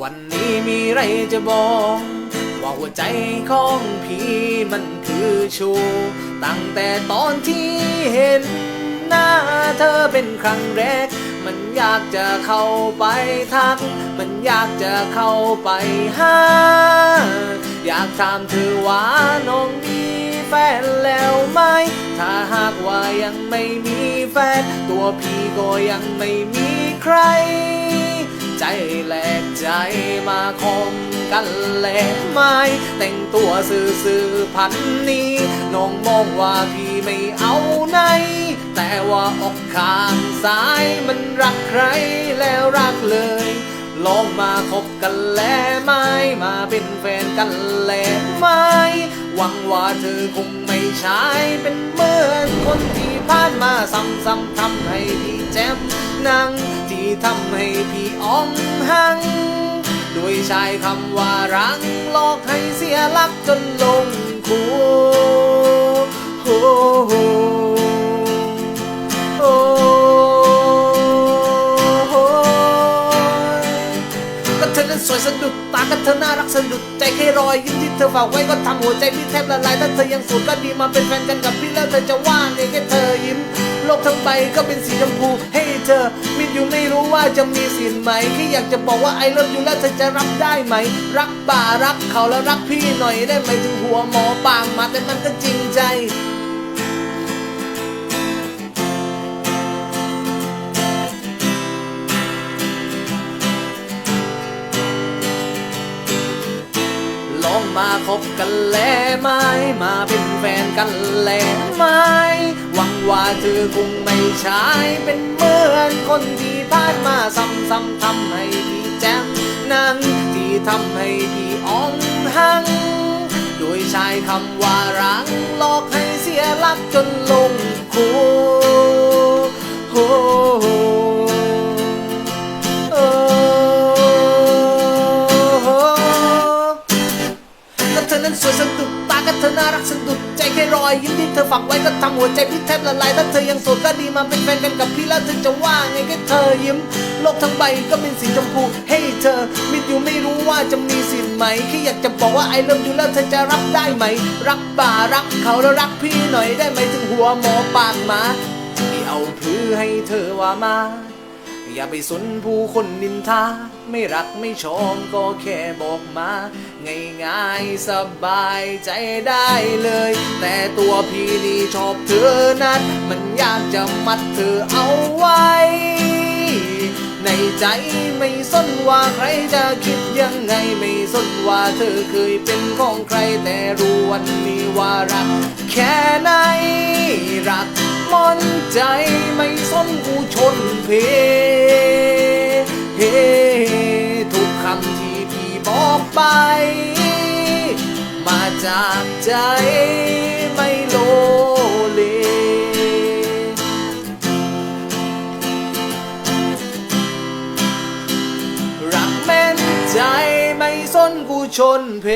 วันนี้มีไรจะบอกว่าหัวใจของพี่มันคือชูตั้งแต่ตอนที่เห็นหน้าเธอเป็นครั้งแรก มันอยากจะเข้าไปทัก มันอยากจะเข้าไปหาอยากถามเธอว่าน้องมีแฟนแล้วไหม ถ้าหากว่ายังไม่มีแฟน ตัวพี่ก็ยังไม่มีใคร ใจแหลกใจมาคมกันแหลกไม้แต่งตัวซื่อๆพันนี้น้องมองว่าพี่ไม่เอาไหน แต่ว่าอกข้างซ้ายมันรักใครแล้วรักเลยลองมาคบกันแล้วไหมมาเป็นแฟนกันแล้วไหมหวังว่าเธอคงไม่ใช่เป็นเหมือนคนที่ผ่านมาซ้ำๆทำให้พี่แจ่มนั่ง ที่ทำให้พี่อ่องหัง ด้วยใช้คำว่ารังหลอกให้เสียหลักจนลงคูโอ้โหโอ้โหก็เธอนั้นสวยสะดุดตาก็เธอน่ารักสะดุดใจแค่รอยยิ้มที่เธอฝากไว้ก็ทำหัวใจพี่แทบละลายถ้าเธอยังสูดก็ดีมาเป็นแฟนกันกับพี่แล้วเธอจะว่าไงแค่เธอยิ้มโลกทั้งใบก็เป็นสีชมพูให้เธอ จะมีสิทธิ์ไหมแค่อยากจะบอกว่าไอ้เลิฟอยู่แล้วเธอจะรับได้ไหม รักป่ารักเขาแล้วรักพี่หน่อยได้ไหมถึงหัวหมอปางมาแต่มันก็จริงใจลองมาคบกันแล้วไหม มาเป็นแฟนกันแล้วไหม หวังว่าเธอคงไม่ใช่เป็นเหมือนคนที่ผ่านมาซ้ำๆทำให้พี่แจมนั้นที่ทำให้พี่อ่องหัง โดยใช้คำว่ารังหลอกให้เสียหลักจนล อยยิ้มที่เธอฝังไว้ก็ทำหัวใจพี่แทบละลายถ้าเธอยังโสดก็ดีมาเป็นแฟนกันกับพี่แล้วเธอจะว่าไงแค่เธอยิ้ม โลกทั้งใบก็เป็นสีชมพูให้เธอมิดอยู่ไม่รู้ว่าจะมีสิทธิ์ไหมแค่อยากจะบอกว่าไอเลิฟอยู่แล้วเธอจะรับได้ไหม รักป่ารักเขาแล้วรักพี่หน่อยได้ไหมถึงหัวหมอปากหมาที่เอาพื้อให้เธอว่ามา อย่าไปสนผู้คนนินทา ไม่รักไม่ชอบก็แค่บอกมา ง่ายๆสบายใจได้เลย แต่ตัวพี่นี่ชอบเธอนั้น มันอยากจะมัดเธอเอาไว้ ในใจไม่สนว่าใครจะคิดยังไงไม่สนว่าเธอเคยเป็นของใครแต่รู้วันนี้ว่ารัก แค่ไหนรัก มอนใจไม่สนกูชนเพเฮทุกคำที่พี่บอกไป มาจากใจไม่โลเล รักแม่นใจไม่สนกูชนเพ